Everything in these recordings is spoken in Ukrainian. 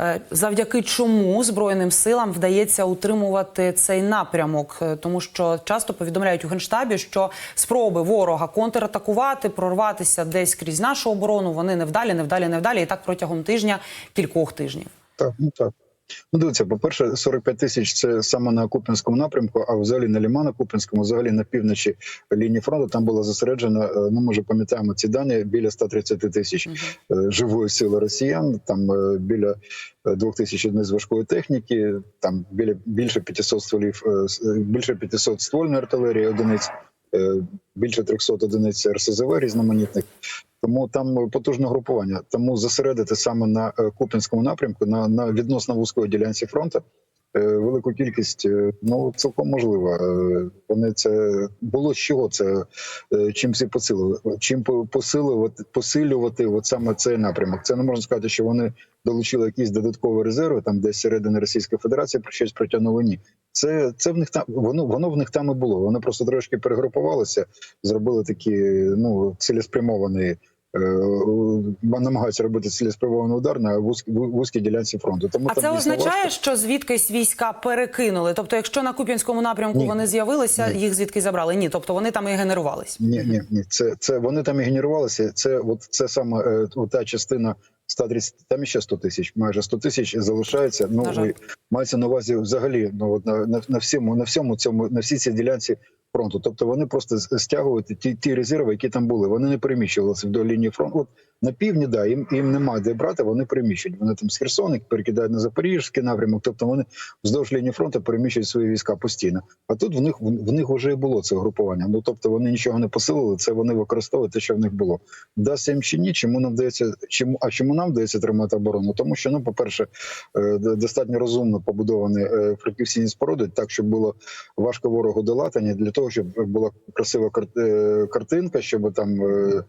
Е, Завдяки чому збройним силам вдається утримувати цей напрямок, Е, тому що часто повідомляють у генштабі, що спроби ворога контратакувати, прорватися десь крізь нашу оборону, вони невдалі, невдалі, невдалі, і так протягом тижня, кількох тижнів. Так, ну так. Ну, дивіться, по-перше, 45 тисяч це саме на Куп'янському напрямку, а взагалі на Лімано-Куп'янському, взагалі на півночі лінії фронту, там було зосереджено, е, ну ми вже пам'ятаємо ці дані, біля 130 тисяч е, живої сили росіян, там е, біля 2 тисяч одиниць важкої техніки, там біля більше 500 стволів, більше 500 ствольної артилерії одиниць, більше 300 одиниць РСЗВ різноманітних. Тому там потужне групування. Тому зосередити саме на е, Куп'янському напрямку, на, на відносно вузької ділянці фронту. Е, Велику кількість е, ну цілком можливо. Е, Вони це було з чого це чим всі посилили, чим по- посилювати посилювати от саме цей напрямок. Це не можна сказати, що вони долучили якісь додаткові резерви там, десь середини Російської Федерації про щось притягнули. Ні, це це в них там воно воно в них там і було. Вони просто трошки перегрупувалися, зробили такі ну цілеспрямовані. Е, Намагаються робити цілеспрямований удар на вузькій ділянці фронту. Тому А там це означає, важко. що звідкись війська перекинули. Тобто, якщо на Куп'янському напрямку Ні. вони з'явилися, їх звідки забрали? Ні, тобто вони там і генерувались. Ні, ні, ні. Це це вони там і генерувалися. Це от це саме е, от та частина 130, там іще 100 тисяч, майже 100 тисяч залишається. Ну мається на увазі взагалі. Ну от на, на, на всьому на всьому цьому на всій цій ділянці фронту. Тобто вони просто стягують ті, ті резерви, які там були. Вони не переміщувалися вдоль лінії фронту. От на півдні, да, їм їм немає де брати. Вони переміщують. Вони там з Херсона перекидають на Запорізький напрямок. Тобто вони вздовж лінії фронту переміщують свої війська постійно. А тут в них в них вже і було це групування. Ну тобто вони нічого не посилили. Це вони використовують те, що в них було. Вдасться їм чи ні? Чому нам вдається? Чому а чому нам вдається тримати оборону? Тому що ну, по перше, д- достатньо розумно побудовані е, франківські споруди, так щоб було важко ворогу долати, не для того, щоб була красива е, картинка, щоб там. е,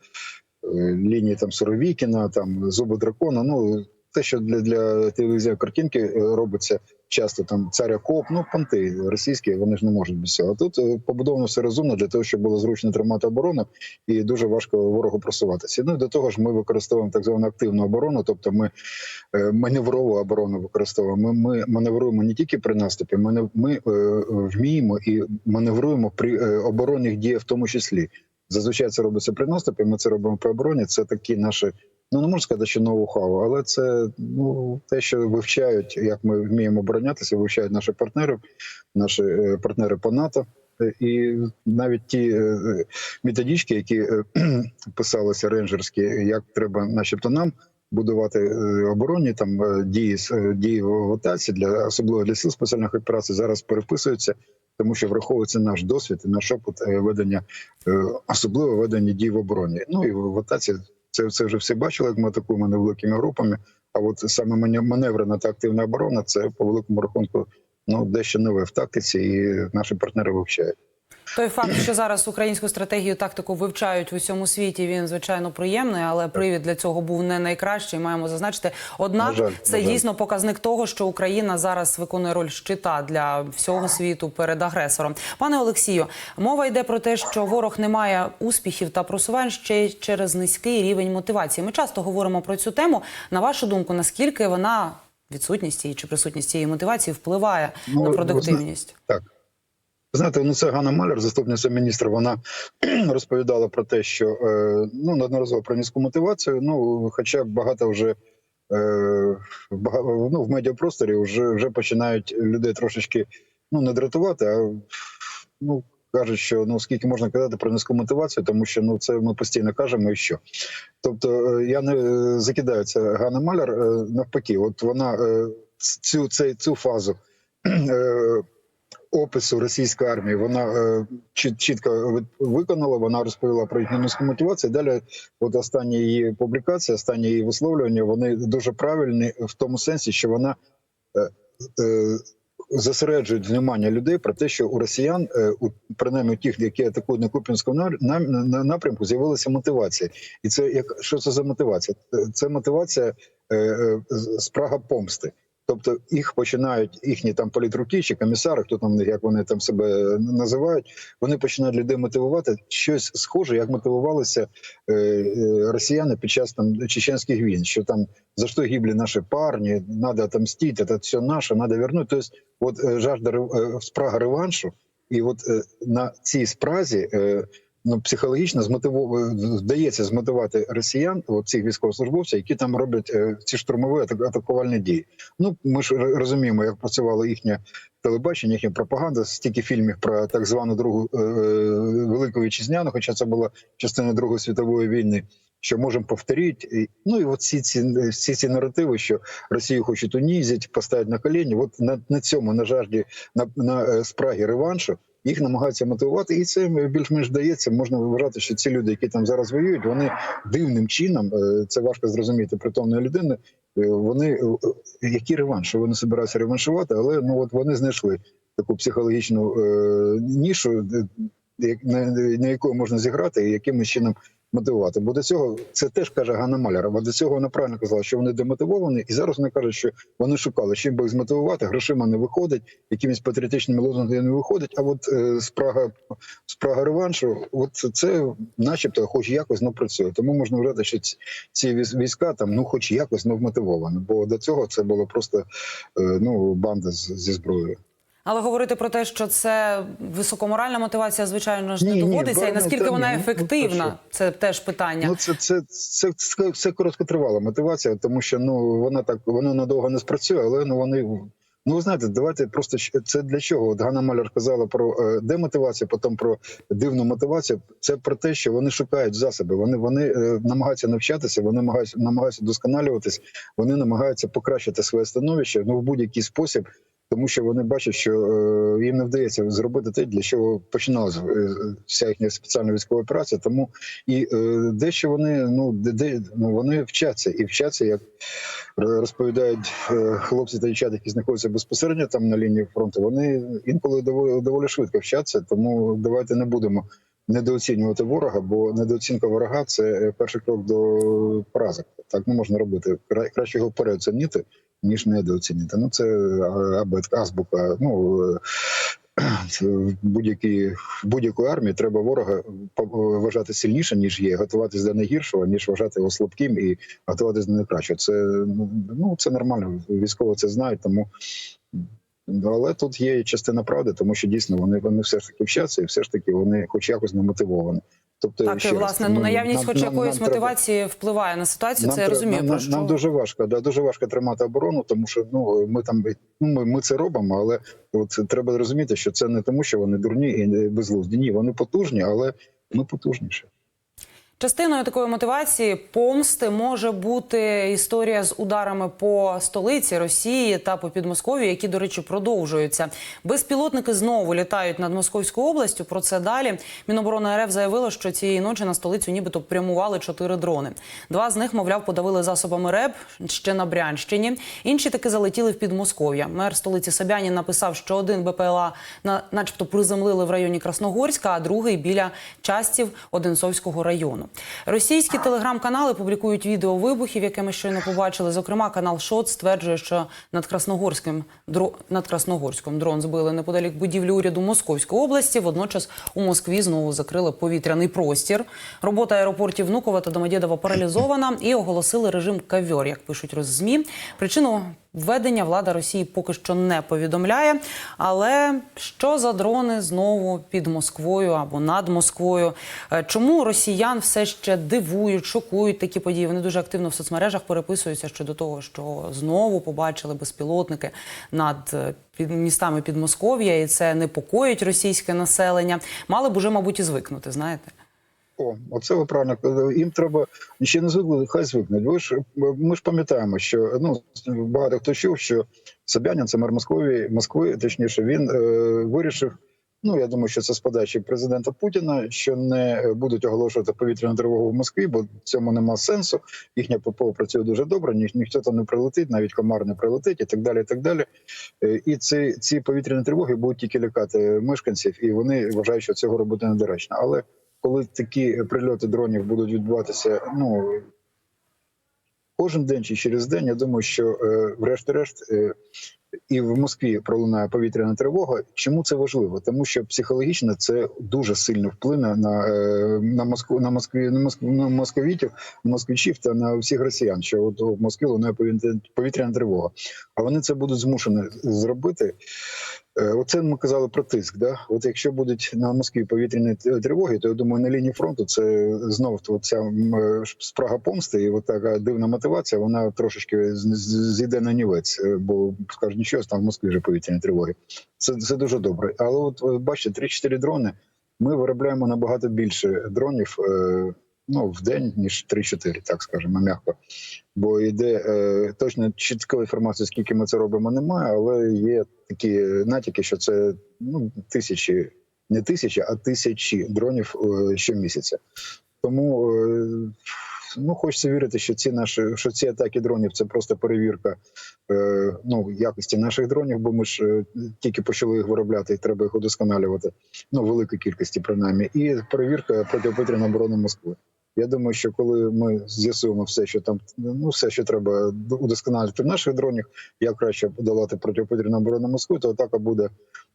е, Лінії там Суровікіна, там зуби дракона. Ну те, що для, для телевізійної картинки робиться часто там царя коп, ну понти російські, вони ж не можуть без цього. Тут е, побудовано все розумно для того, щоб було зручно тримати оборону і дуже важко ворогу просуватися. Ну і до того ж, ми використовуємо так звану активну оборону, тобто ми е, маневрову оборону використовуємо. Ми, ми маневруємо не тільки при наступі, ми, ми е, вміємо і маневруємо при оборонних діях, в тому числі. Зазвичай це робиться при наступі. Ми це робимо при обороні. Це такі наші. Ну не можу сказати, що ноу-хау, але це ну те, що вивчають, як ми вміємо оборонятися, вивчають наші партнери, наші е, партнери по НАТО. І навіть ті е, методички, які е, писалися рейнджерські, як треба, начебто, нам будувати оборонні там дії дії в АТАЦі для особливо для сил спеціальних операцій, зараз переписуються, тому що враховується наш досвід наш опит ведення, особливо ведення дій в обороні. Ну і в АТАЦі це, це вже всі бачили, як ми атакуємо невеликими групами. А от саме мане- маневрена та активна оборона це по великому рахунку ну дещо нове в тактиці, і наші партнери вивчають. Той факт, що зараз українську стратегію тактику вивчають в усьому світі, він звичайно приємний, але привід для цього був не найкращий. Маємо зазначити. Однак На жаль, це дійсно показник того, що Україна зараз виконує роль щита для всього світу перед агресором. Пане Олексію, мова йде про те, що ворог не має успіхів та просувань ще й через низький рівень мотивації. Ми часто говоримо про цю тему. На вашу думку, наскільки вона відсутність її чи присутність цієї мотивації впливає Ну, на продуктивність? Так. Знаєте, ну це Ганна Маляр, заступниця міністра. Вона розповідала про те, що е, ну неодноразово про низьку мотивацію. Ну, хоча багато вже е, ну, в медіапросторі вже, вже починають людей трошечки ну не дратувати, а ну кажуть, що ну скільки можна казати про низьку мотивацію, тому що ну це ми постійно кажемо і що. Тобто е, я не закидаю це Ганна Маляр навпаки, от вона е, цю цю фазу. опису російської армії вона е, чітко виконала. Вона розповіла про низьку мотивацію. Далі, от останні її публікації, останні її висловлювання, вони дуже правильні в тому сенсі, що вона е, е, зосереджують внимання людей про те, що у росіян, принаймні у тих, які атакують на на- напрямку, з'явилася мотивація. І це як що це за мотивація? Це мотивація спрага помсти. Тобто їх починають їхні там політруки чи комісари, хто там як вони там себе називають, вони починають людей мотивувати щось схоже, як мотивувалися е, е, росіяни під час там чеченських війн, що там за що гибли наші парні, треба отомстити, це все наше, треба вернути. Тобто, от е, жажда е, спрага реваншу, і от е, на цій спразі. Е, Ну, психологічно змотиву... вдається змотивувати росіян, от цих військовослужбовців, які там роблять е, ці штурмові атак- атакувальні дії. Ну ми ж розуміємо, як працювало їхнє телебачення, їхня пропаганда, стільки фільмів про так звану другу е, велику вітчизняну, хоча це була частина Другої світової війни. Що можемо повторити, ну і от всі ці всі ці наративи, що Росію хочуть унізити, поставити на коліні. От на, на цьому на жажді на, на е, спрагі реваншу їх намагаються мотивувати, і це більш-менш дається. Можна вважати, що ці люди, які там зараз воюють, вони дивним чином е, це важко зрозуміти притомної людини. е, Вони е, які реванш, вони збираються реваншувати, але ну от вони знайшли таку психологічну е, нішу, на, на яку можна зіграти і якимось чином мотивувати. Бо до цього це теж каже Ганна Маляр. Бо до цього вона правильно казала, що вони демотивовані, і зараз вона каже, що вони шукали, чим би їх змотивувати, грошима не виходить, якимись патріотичними лозунгами не виходить. А от е, спрага спрага реваншу, от це, начебто, хоч якось не працює. Тому можна вважати, що ці, війська там ну, хоч якось не вмотивовані. Бо до цього це було просто е, ну банда з, зі зброєю. Але говорити про те, що це високоморальна мотивація, звичайно ж не Ні, ні, доводиться. І наскільки та вона ні, ну, ефективна, ну, це теж питання. Ну, це, це, це, це, це короткотривала мотивація, тому що ну вона так вона надовго не спрацює, але ну вони. Ну, ви знаєте, давайте просто це для чого? От Ганна Маляр казала про е, демотивацію, потім про дивну мотивацію. Це про те, що вони шукають засоби. Вони вони е, намагаються навчатися, вони намагаються намагаються досконалюватись, вони намагаються покращити своє становище ну в будь-який спосіб, тому що вони бачать, що е, їм не вдається зробити те, для чого починалася е, вся їхня спеціальна військова операція. Тому і е, дещо вони ну де, ну вони вчаться і вчаться, як розповідають хлопці та дівчата, які знаходяться безпосередньо там на лінії фронту. Вони інколи доволі, доволі швидко вчаться. Тому давайте не будемо недооцінювати ворога, бо недооцінка ворога це перший крок до поразок. Так не можна робити. Кра- Краще його переоцінити, ніж недооцінити. Ну це абет- азбука. Ну е, будь-якій будь-якої армії треба ворога вважати сильніше, ніж є, готуватись до найгіршого, ніж вважати його слабким і готуватись до найкращого. Це ну це нормально. Військово це знають, тому. Але тут є частина правди, тому що дійсно вони вони все ж таки вчаться, і все ж таки вони, хоч якось не мотивовані. Тобто, Так, ще раз, власне, ну наявність, нам- хоч нам- якоїсь нам треба- мотивації впливає на ситуацію. нам це я розумію. Нам, про що нам дуже важко, да, дуже важко тримати оборону, тому що ну ми там ну, ми, ми це робимо, але от треба розуміти, що це не тому, що вони дурні і безглузді. Ні, вони потужні, але ми потужніші. Частиною такої мотивації помсти може бути історія з ударами по столиці Росії та по Підмосков'ю, які, до речі, продовжуються. Безпілотники знову літають над Московською областю. Про це далі. Міноборони РФ заявило, що цієї ночі на столицю нібито прямували чотири дрони. Два з них, мовляв, подавили засобами РЕБ ще на Брянщині. Інші таки залетіли в Підмосков'я. Мер столиці Собянін написав, що один БПЛА на, начебто приземлили в районі Красногорська, а другий біля частів Одинцовського району. Російські телеграм-канали публікують відео вибухів, яке ми щойно побачили. Зокрема, канал Шот стверджує, що над Красногорським дро... над Красногорськом дрон збили неподалік будівлі уряду Московської області. Водночас у Москві знову закрили повітряний простір. Робота аеропортів Внуково та Домодєдова паралізована і оголосили режим кавьор, як пишуть роззмі. Причину введення влада Росії поки що не повідомляє. Але що за дрони знову під Москвою або над Москвою? Е, Чому росіян все ще дивують, шокують такі події? Вони дуже активно в соцмережах переписуються щодо того, що знову побачили безпілотники над е, під містами Підмосков'я, і це непокоїть російське населення. Мали б уже, мабуть, і звикнути. Знаєте. О, оце ви правильно. Їм треба ще не звикли, хай звикнуть. Ви ж ми ж пам'ятаємо, що ну багато хто чув, що Собянін, це мер Москви, Москви, точніше, він е, вирішив. Ну я думаю, що це з подачі президента Путіна, що не будуть оголошувати повітряну тривогу в Москві, бо цьому нема сенсу. Їхня ППО працює дуже добре, ні, ніхто там не прилетить, навіть комар не прилетить, і так далі. І так далі. Е, І ці, ці повітряні тривоги будуть тільки лякати мешканців, і вони вважають, що цього робити недоречно. Але коли такі прильоти дронів будуть відбуватися, ну кожен день чи через день. Я думаю, що е, врешті-решт. Е, і в Москві пролунає повітряна тривога. Чому це важливо? Тому що психологічно це дуже сильно вплине на, е, на Москву, на Москві, на Москву, на московітів, москвичів та на всіх росіян, що от в Москві лунає повітряна тривога. А вони це будуть змушені зробити. Е, Оце ми казали про тиск. Да? От якщо будуть на Москві повітряні тривоги, то я думаю, на лінії фронту це знов ця е, спрага помсти і от така дивна мотивація, вона трошечки зійде на нівець, е, бо скажуть, нічого, там в Москві вже повітряні тривоги. Це, це дуже добре. Але от бачите, 3-4 дрони. Ми виробляємо набагато більше дронів ну, в день, ніж 3-4, так скажемо, м'яко. Бо йде е, точно чіткої інформації, скільки ми це робимо, немає, але є такі натяки, що це ну, тисячі, не тисячі, а тисячі дронів е, щомісяця. Тому е, ну, хочеться вірити, що ці наші що ці атаки дронів це просто перевірка е, ну, якості наших дронів, бо ми ж е, тільки почали їх виробляти, і треба їх удосконалювати. Ну, великій кількості, принаймні, і перевірка протиповітряної оборони Москви. Я думаю, що коли ми з'ясуємо все, що там ну все, що треба удосконалити наших дронах, як краще подолати протиповітряну оборону Москви, то атака буде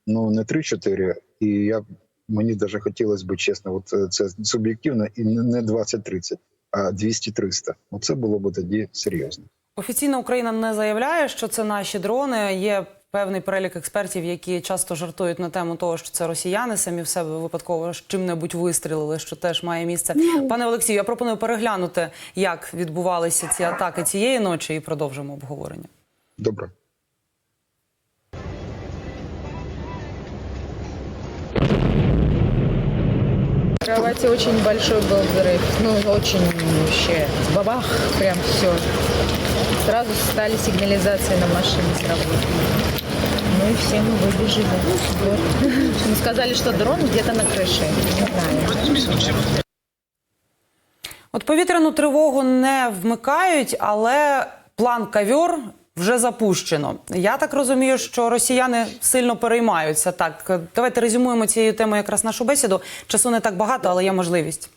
ну не 3-4, І я мені навіть хотілося б чесно, от е, це суб'єктивно, і не 20-30, а 200-300. Оце було б тоді серйозно. Офіційно Україна не заявляє, що це наші дрони. Є певний перелік експертів, які часто жартують на тему того, що це росіяни самі в себе випадково чим-небудь вистрілили, що теж має місце. Пане Олексію, я пропоную переглянути, як відбувалися ці атаки цієї ночі, і продовжимо обговорення. Добре. В кровати очень большой был взрыв. Ну, очень вообще бабах, прям все. Сразу стали сигнализации на машине сработать Ну и все мы выбежали. Вот. Мы сказали, что дрон где-то на крыше. Не знаю. От повітряну тривогу не вмикають, але план кавьор вже запущено. Я так розумію, що росіяни сильно переймаються. Так, давайте резюмуємо цією темою якраз нашу бесіду. Часу не так багато, але є можливість.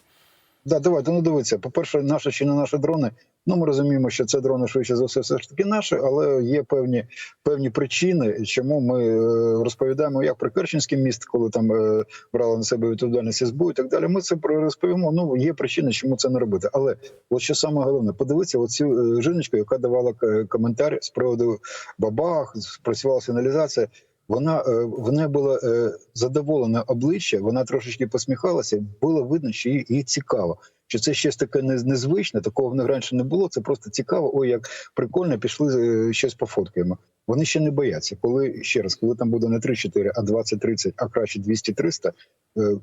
Да, давайте ну дивіться. По-перше, наші чи не наші дрони. Ну, ми розуміємо, що це дрони швидше за все, все ж таки наші, але є певні певні причини, чому ми е, розповідаємо, як про Керченський міст, коли там е, брали на себе відповідальність СБУ і так далі. Ми це розповімо. Ну є причини, чому це не робити. Але от що саме головне, подивіться оцю е, жіночку, яка давала коментар з приводу бабах, працювала сигналізація. Вона е, в неї було е, задоволене обличчя, вона трошечки посміхалася. Було видно, що їй, їй цікаво. Що це щось таке незвичне, такого в них раніше не було. Це просто цікаво. Ой, як прикольно, пішли е, щось пофоткаємо. Вони ще не бояться. Коли ще раз, коли там буде не 3-4, а 20-30, а краще 200-300, е,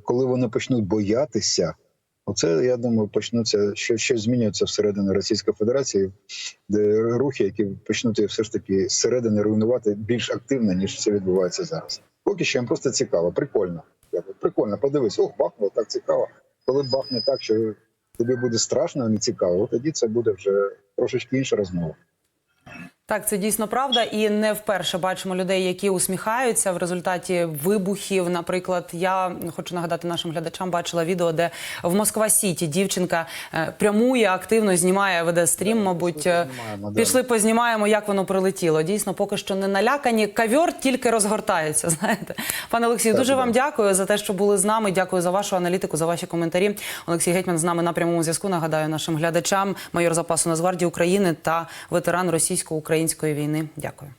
коли вони почнуть боятися, оце я думаю, почнуться що щось змінюється всередині Російської Федерації, де рухи, які почнуть все ж таки зсередини руйнувати більш активно, ніж це відбувається зараз. Поки що їм просто цікаво, прикольно. Прикольно, подивись, ох, бахнуло, так цікаво. Коли бахне так, що тобі буде страшно, а не цікаво, тоді це буде вже трошечки інша розмова. Так, це дійсно правда, і не вперше бачимо людей, які усміхаються в результаті вибухів. Наприклад, я хочу нагадати нашим глядачам, бачила відео, де в Москва Сіті дівчинка е, прямує активно, знімає, веде стрім. Мабуть, е, пішли, познімаємо, як воно прилетіло. Дійсно, поки що не налякані. Кавьор тільки розгортається. Знаєте, пане Олексію, дуже вам дякую за те, що були з нами. Дякую за вашу аналітику, за ваші коментарі. Олексій Гетьман з нами на прямому зв'язку. Нагадаю нашим глядачам, майор запасу Нацгвардії України та ветеран російсько-української війни. Дякую.